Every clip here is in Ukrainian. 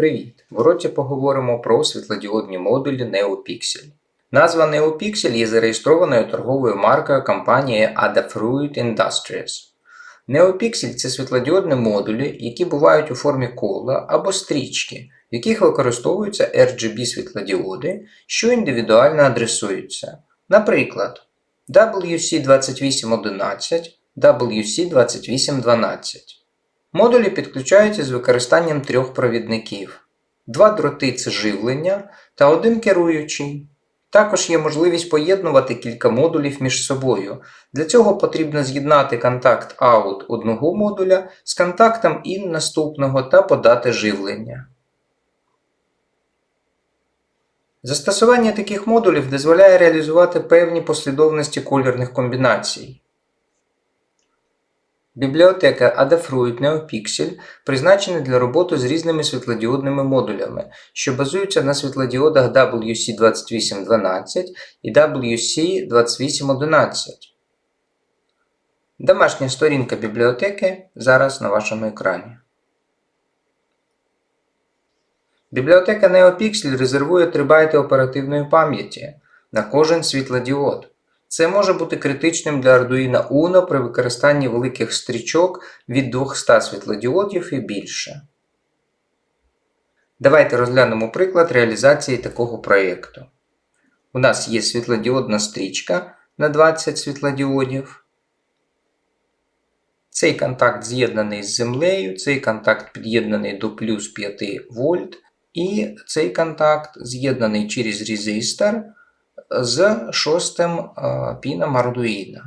Привіт! В уроці поговоримо про світлодіодні модулі NeoPixel. Назва NeoPixel є зареєстрованою торговою маркою компанії Adafruit Industries. NeoPixel – це світлодіодні модулі, які бувають у формі кола або стрічки, в яких використовуються RGB світлодіоди, що індивідуально адресуються. Наприклад, WC2811, WC2812. Модулі підключаються з використанням трьох провідників. Два дроти це живлення та один керуючий. Також є можливість поєднувати кілька модулів між собою. Для цього потрібно з'єднати контакт OUT одного модуля з контактом IN наступного та подати живлення. Застосування таких модулів дозволяє реалізувати певні послідовності кольорних комбінацій. Бібліотека Adafruit NeoPixel призначена для роботи з різними світлодіодними модулями, що базуються на світлодіодах WC2812 і WC2811. Домашня сторінка бібліотеки зараз на вашому екрані. Бібліотека NeoPixel резервує 3 байти оперативної пам'яті на кожен світлодіод. Це може бути критичним для Arduino Uno при використанні великих стрічок від 200 світлодіодів і більше. Давайте розглянемо приклад реалізації такого проєкту. У нас є світлодіодна стрічка на 20 світлодіодів. Цей контакт з'єднаний з землею, цей контакт під'єднаний до плюс 5 вольт, і цей контакт з'єднаний через резистор з шостим піном Arduino.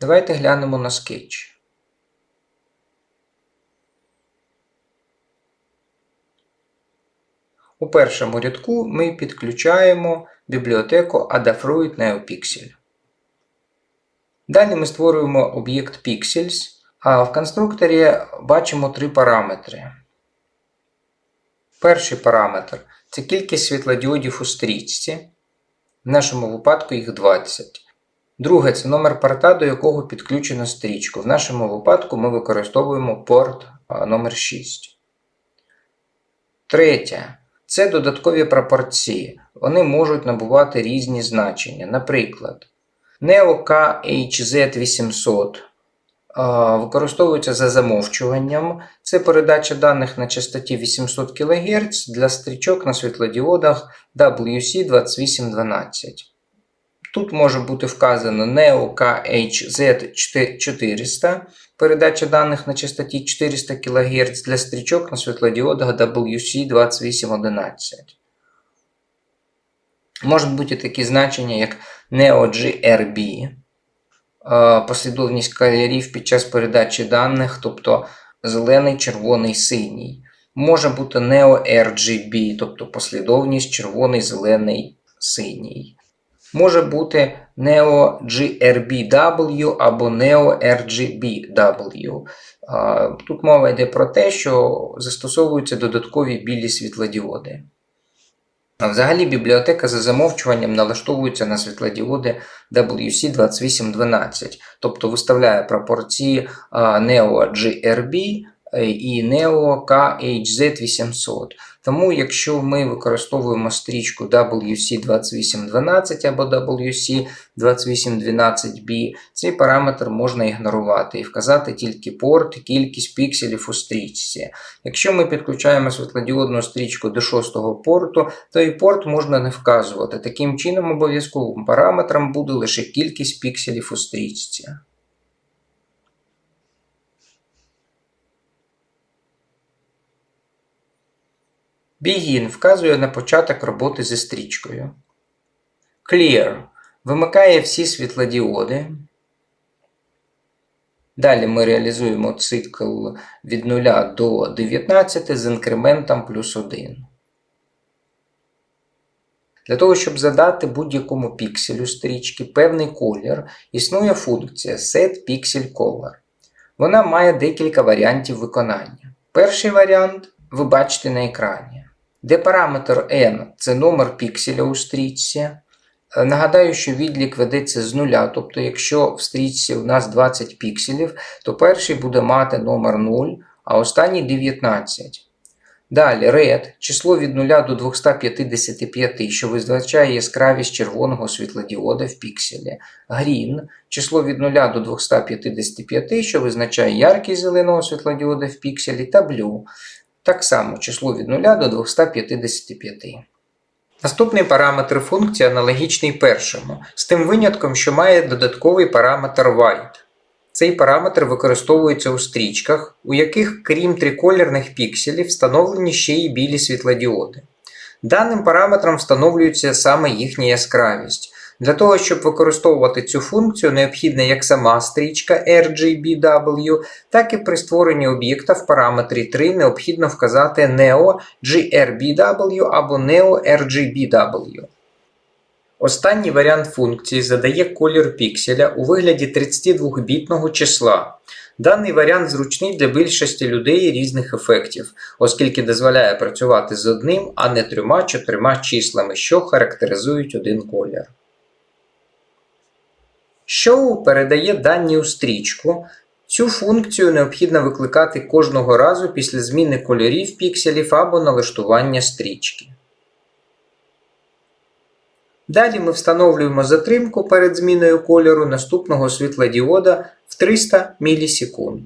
Давайте глянемо на скетч. У першому рядку ми підключаємо бібліотеку Adafruit NeoPixel. Далі ми створюємо об'єкт Pixels, а в конструкторі бачимо три параметри. Перший параметр це кількість світлодіодів у стрічці. В нашому випадку їх 20. Друге це номер порта, до якого підключено стрічку. В нашому випадку ми використовуємо порт номер 6. Третє це додаткові пропорції. Вони можуть набувати різні значення. Наприклад, Neo KHZ800 використовується за замовчуванням. Це передача даних на частоті 800 кГц для стрічок на світлодіодах WC2812. Тут може бути вказано Neo KHZ400, передача даних на частоті 400 кГц для стрічок на світлодіодах WC2811. Можуть бути такі значення, як Neo GRB послідовність кольорів під час передачі даних, тобто зелений, червоний, синій. Може бути Neo-RGB, тобто послідовність червоний, зелений, синій. Може бути Neo-GRBW або Neo-RGBW. Тут мова йде про те, що застосовуються додаткові білі світлодіоди. Взагалі бібліотека за замовчуванням налаштовується на світлодіоди WC2812, тобто виставляє пропорції Neo і Neo KHZ800. Тому, якщо ми використовуємо стрічку WC2812 або WC2812B, цей параметр можна ігнорувати і вказати тільки порт, і кількість пікселів у стрічці. Якщо ми підключаємо світлодіодну стрічку до 6 порту, то і порт можна не вказувати. Таким чином, обов'язковим параметром буде лише кількість пікселів у стрічці. Begin вказує на початок роботи зі стрічкою. Clear вимикає всі світлодіоди. Далі ми реалізуємо цикл від 0 до 19 з інкрементом плюс 1. Для того, щоб задати будь-якому пікселю стрічки певний колір, існує функція setPixelColor. Вона має декілька варіантів виконання. Перший варіант ви бачите на екрані де параметр n це номер пікселя у стрічці. Е, нагадаю, що відлік ведеться з нуля, тобто, якщо в стрічці у нас 20 пікселів, то перший буде мати номер 0, а останній 19. Далі red число від 0 до 255, що визначає яскравість червоного світлодіода в пікселі. Green число від 0 до 255, що визначає яркість зеленого світлодіода в пікселі, та blue так само число від 0 до 255. Наступний параметр функції аналогічний першому, з тим винятком, що має додатковий параметр white. Цей параметр використовується у стрічках, у яких, крім триколірних пікселів, встановлені ще й білі світлодіоди. Даним параметром встановлюється саме їхня яскравість. Для того, щоб використовувати цю функцію, необхідна як сама стрічка RGBW, так і при створенні об'єкта в параметрі 3 необхідно вказати Neo GRBW або Neo RGBW. Останній варіант функції задає колір пікселя у вигляді 32-бітного числа. Даний варіант зручний для більшості людей різних ефектів, оскільки дозволяє працювати з одним, а не трьома-чотирма числами, що характеризують один колір. Show передає дані у стрічку. Цю функцію необхідно викликати кожного разу після зміни кольорів пікселів або налаштування стрічки. Далі ми встановлюємо затримку перед зміною кольору наступного світлодіода в 300 мілісекунд.